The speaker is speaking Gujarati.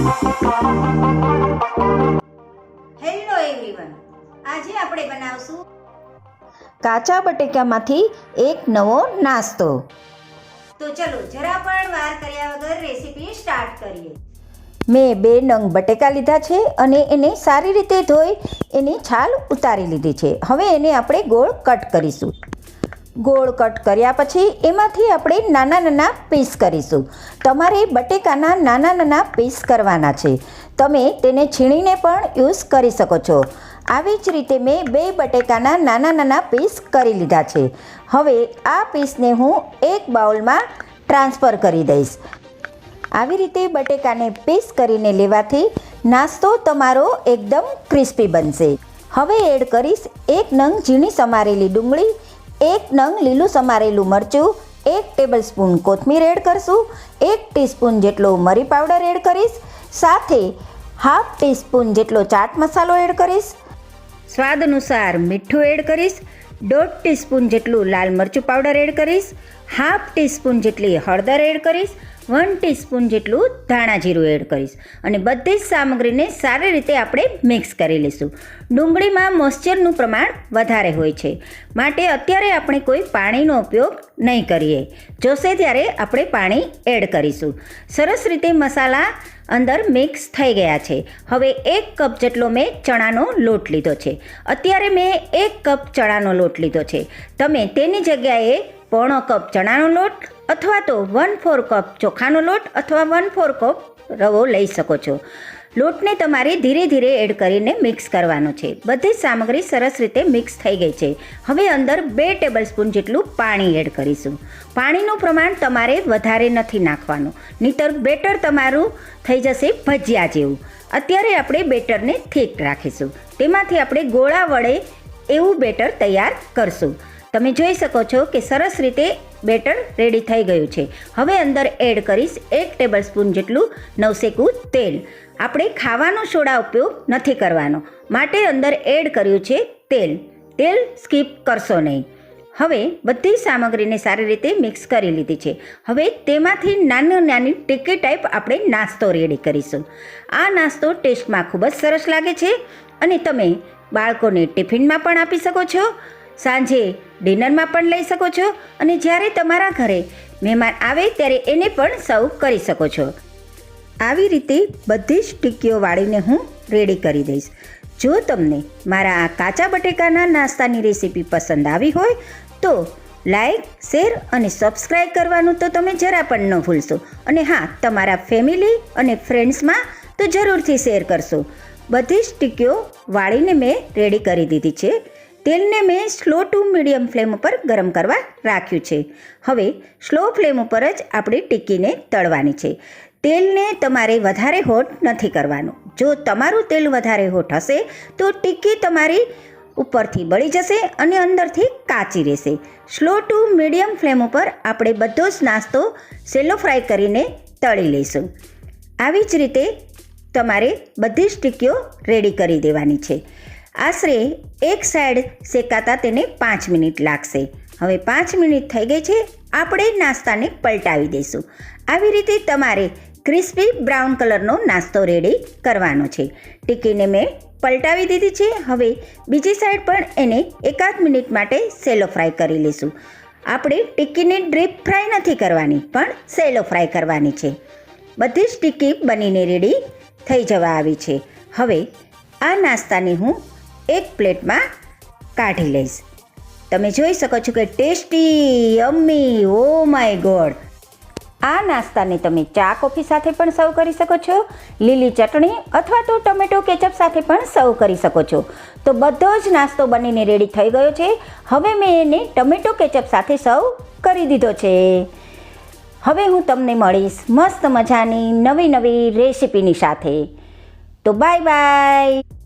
હેલો એવરીવન આજે આપણે બનાવશું કાચા બટેકામાંથી એક નવો નાસ્તો. તો ચલો જરા પણ વાર કર્યા વગર રેસીપી સ્ટાર્ટ કરીએ. મેં બે નંગ બટેકા લીધા છે અને એને સારી રીતે ધોઈ એની છાલ ઉતારી લીધી છે. હવે એને આપણે ગોળ કટ કરીશું. ગોળ કટ કર્યા પછી એમાંથી આપણે નાના નાના પીસ કરીશું. તમારે બટેકાના નાના નાના પીસ કરવાના છે. તમે તેને છીણીને પણ યુઝ કરી શકો છો. આવી જ રીતે મેં બે બટેકાના નાના નાના પીસ કરી લીધા છે. હવે આ પીસને હું એક બાઉલમાં ટ્રાન્સફર કરી દઈશ. આવી રીતે બટેકાને પીસ કરીને લેવાથી નાસ્તો તમારો એકદમ ક્રિસ્પી બનશે. હવે એડ કરીશ એક નંગ ઝીણી સમારેલી ડુંગળી એક નંગ લીલું સમારેલું મરચું, એક ટેબલ સ્પૂન કોથમીર એડ કરશું, એક ટીસ્પૂન જેટલો મરી પાવડર એડ કરીશ, સાથે હાફ ટીસ્પૂન જેટલો ચાટ મસાલો એડ કરીશ. સ્વાદ અનુસાર મીઠું એડ કરીશ, દોઢ ટીસ્પૂન જેટલું લાલ મરચું પાવડર એડ કરીશ, હાફ ટીસ્પૂન જેટલી હળદર એડ કરીશ વન ટીસ્પૂન જેટલું ધાણા જીરું એડ કરીશ. અને બધી જ સામગ્રીને સારી રીતે આપણે મિક્સ કરી લઈશું. ડુંગળીમાં મોઇશ્ચરનું પ્રમાણ વધારે હોય છે. માટે અત્યારે આપણે કોઈ પાણીનો ઉપયોગ નહીં કરીએ. જોશે ત્યારે આપણે પાણી એડ કરીશું. સરસ રીતે મસાલા અંદર મિક્સ થઈ ગયા છે. હવે એક કપ જેટલો મેં ચણાનો લોટ લીધો છે. અત્યારે મેં એક કપ ચણાનો લોટ લીધો છે. તમે તેની જગ્યાએ પોણો કપ ચણાનો લોટ અથવા તો વન ફોર કપ ચોખાનો લોટ અથવા વન ફોર કપ રવો લઈ શકો છો. લોટને તમારે ધીરે ધીરે એડ કરીને મિક્સ કરવાનો છે. બધી સામગ્રી સરસ રીતે મિક્સ થઈ ગઈ છે. હવે અંદર બે ટેબલ સ્પૂન જેટલું પાણી એડ કરીશું. પાણીનું પ્રમાણ તમારે વધારે નથી નાખવાનું. નહીતર બેટર તમારું થઈ જશે ભજીયા જેવું. અત્યારે આપણે બેટરને થીક રાખીશું. તેમાંથી આપણે ગોળા વડે એવું બેટર તૈયાર કરશું. તમે જોઈ શકો છો કે સરસ રીતે બેટર રેડી થઈ ગયું છે. હવે અંદર એડ કરીશ એક ટેબલ સ્પૂન જેટલું નવસેકું તેલ. આપણે ખાવાનો સોડા ઉપયોગ નથી કરવાનો. માટે અંદર એડ કર્યું છે તેલ. તેલ સ્કીપ કરશો નહીં. હવે બધી સામગ્રીને સારી રીતે મિક્સ કરી લીધી છે. હવે તેમાંથી નાની નાની ટીકી ટાઈપ આપણે નાસ્તો રેડી કરીશું. આ નાસ્તો ટેસ્ટમાં ખૂબ જ સરસ લાગે છે અને તમે બાળકોને ટિફિનમાં પણ આપી શકો છો. સાંજે ડિનરમાં પણ લઈ શકો છો અને જ્યારે તમારા ઘરે મહેમાન આવે ત્યારે એને પણ સર્વ કરી શકો છો. આવી રીતે બધી જ ટીકીઓ વાળીને હું રેડી કરી દઈશ. જો તમને મારા આ કાચા બટેકાના નાસ્તાની રેસીપી પસંદ આવી હોય તો લાઈક, શેર અને સબસ્ક્રાઈબ કરવાનું તો તમે જરા પણ ન ભૂલશો. અને હા, તમારા ફેમિલી અને ફ્રેન્ડ્સમાં તો જરૂરથી શેર કરશો. બધી જ ટીકીઓ વાળીને મેં રેડી કરી દીધી છે. તેલને મેં સ્લો ટુ મીડિયમ ફ્લેમ ઉપર ગરમ કરવા રાખ્યું છે. હવે સ્લો ફ્લેમ ઉપર જ આપણી ટિક્કીને તળવાની છે. તેલને તમારે વધારે હોટ નથી કરવાનું. જો તમારું તેલ વધારે હોટ હશે, તો ટિક્કી તમારી ઉપરથી બળી જશે અને અંદરથી કાચી રહેશે. સ્લો ટુ મીડિયમ ફ્લેમ ઉપર આપણે બધો જ નાસ્તો સેલો ફ્રાય કરીને તળી લઈશું. આવી જ રીતે તમારે બધી જ ટિક્કીઓ રેડી કરી દેવાની છે. આશરે એક સાઈડ શેકાતા તેને પાંચ મિનિટ લાગશે. હવે પાંચ મિનિટ થઈ ગઈ છે, આપણે નાસ્તાને પલટાવી દઈશું. આવી રીતે તમારે ક્રિસ્પી બ્રાઉન કલરનો નાસ્તો રેડી કરવાનો છે. ટીકીને મેં પલટાવી દીધી છે, હવે બીજી સાઈડ પણ એને એકાદ મિનિટ માટે સેલો ફ્રાય કરી લઈશું. આપણે ટીકીને ડ્રીપ ફ્રાય નથી કરવાની, પણ સેલો ફ્રાય કરવાની છે. બધી જ ટિક્કી બનીને રેડી થઈ જવા આવી છે. હવે આ નાસ્તાને હું એક પ્લેટમાં કાઢી લઈશ. તમે જોઈ શકો છો કે tasty yummy oh my God આ નાસ્તાને તમે ચા કોફી સાથે પણ સર્વ કરી શકો છો, લીલી ચટણી અથવા તો ટમેટો કેચઅપ સાથે પણ સર્વ કરી શકો છો. તો બધો જ નાસ્તો બનીને રેડી થઈ ગયો છે. હવે મેં એને ટમેટો કેચઅપ સાથે સર્વ કરી દીધો છે. હવે હું તમને મળીશ મસ્ત મજાની નવી નવી રેસિપીની સાથે. તો બાય બાય!